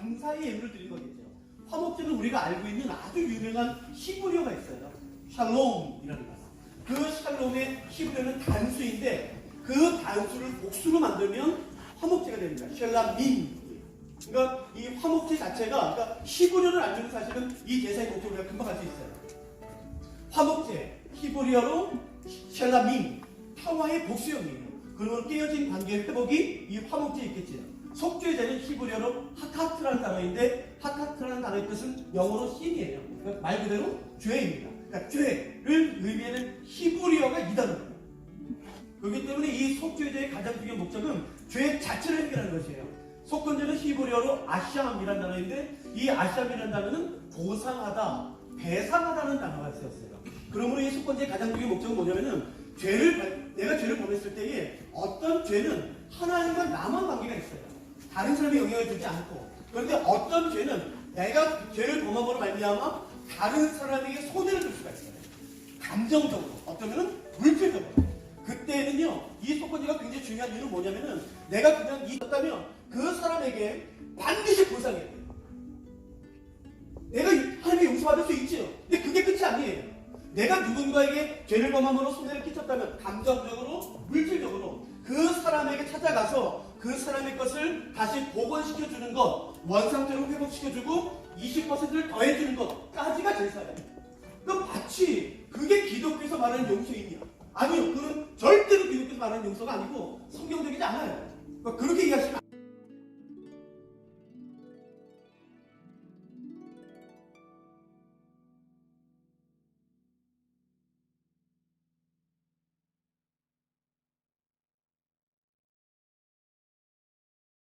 감사의 예물을 드리는 거겠죠. 화목제는 우리가 알고 있는 아주 유명한 히브리어가 있어요. 샬롬이라는 단어. 그 샬롬의 히브리어는 단수인데 그 단수를 복수로 만들면 화목제가 됩니다. 샬라민. 그러니까 이 화목제 자체가 그러니까 히브리어를 알면 사실은 이 제사의 목적을 우리가 금방 알 수 있어요. 화목제 히브리어로 샬라민 타와의 복수형이에요. 그러면 깨어진 관계의 회복이 이 화목제에 있겠지요. 속죄제는 히브리어로 하카트라는 단어인데 하카트라는 단어의 뜻은 영어로 신이에요. 그러니까 말 그대로 죄입니다. 그러니까 죄를 의미하는 히브리어가 이 단어입니다. 그렇기 때문에 이 속죄제의 가장 중요한 목적은 죄 자체를 해결하는 것이에요. 속건제는 히브리어로 아시암이라는 단어인데 이 아시암이라는 단어는 보상하다, 배상하다는 단어가 쓰였어요. 그러므로 이 속건제의 가장 중요한 목적은 뭐냐면은 죄를 발- 내가 죄를 범했을 때에 어떤 죄는 하나님과 나만 관계가 있어요. 다른 사람이 영향을 주지 않고 그런데 어떤 죄는 내가 죄를 범함으로 말미암아 다른 사람에게 손해를 줄 수가 있어요. 감정적으로 어쩌면은 물질적으로 그때는요 이 속건제가 굉장히 중요한 이유는 뭐냐면은 내가 그냥 있었다면 그 사람에게 반드시 보상해야 돼요. 내가 하나님의 용서받을 수 있지요. 근데 그게 끝이 아니에요. 내가 누군가에게 죄를 범함으로 손해를 끼쳤다면 감정적으로 물질적으로 그 사람에게 찾아가서 그 사람의 것을 다시 복원시켜 주는 것, 원상적으로 회복시켜 주고 20%를 더해 주는 것까지가 제사예요. 그 마치 그게 기독교에서 말하는 용서이냐? 아니요, 그건 절대로 기독교에서 말하는 용서가 아니고 성경적이지 않아요. 그러니까 그렇게 이해하시면